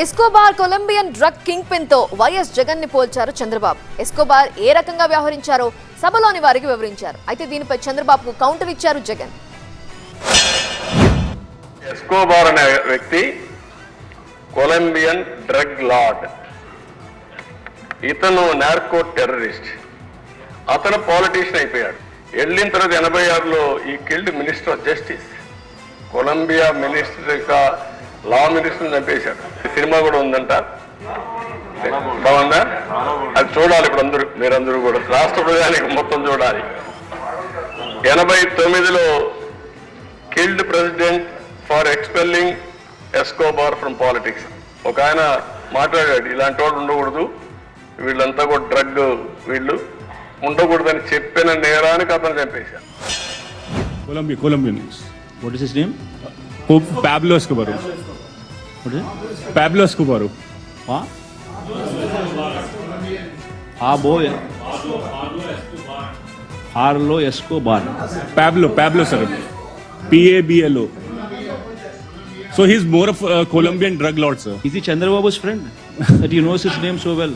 Escobar Colombian drug king పిన్తో YS జగన్ని పోల్చారు చంద్రబాబు. ఎస్కోబార్ ఏ రకంగా వ్యవహరించారో సభలోని వారికి వివరించారు. అయితే దీనిపై చంద్రబాబుకు కౌంటర్ ఇచ్చారు జగన్. ఎస్కోబార్ అనే వ్యక్తి కొలంబియన్ డ్రగ్ లార్డ్. ఇతను నార్కో టెర్రరిస్ట్. అతను పాలిటీషియన్ అయిపోయాడు. వెళ్ళిన తర్వాత ఎనభై ఆరులో ఈ killed minister of justice. Colombia minister యొక్క లా మినిస్టర్ చంపేశాడు ఈ సినిమా కూడా ఉందంట. బాగుందా? అది చూడాలి ఇప్పుడు అందరూ మీరందరూ కూడా. రాష్ట్ర ప్రజానికి మొత్తం చూడాలి. ఎనభై తొమ్మిదిలో killed president for expelling Escobar from politics ఒక ఆయన మాట్లాడాడు ఇలాంటి వాళ్ళు ఉండకూడదు. వీళ్ళంతా కూడా డ్రగ్ వీళ్ళు ఉండకూడదని చెప్పిన నేరానికి అతను చంపేశారు. Colombians. What is his name? Pablo Escobar. What is it? Pablo Escobar. Huh? Ah, boy. Harlo Escobar. Pablo, Pablo, sir. P A B L O. So he's more of a Colombian drug lord, sir. Is he Chandrababu's friend? that he knows his name so well.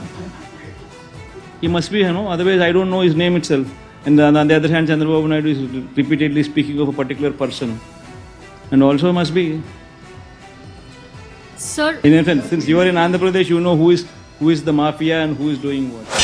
He must be, you know, otherwise I don't know his name itself. And on on the other hand, Chandrababu Naidu is repeatedly speaking of a particular person. And also must be, Sir, in sense, since you are in Andhra Pradesh, you know who is who is the mafia and who is doing what.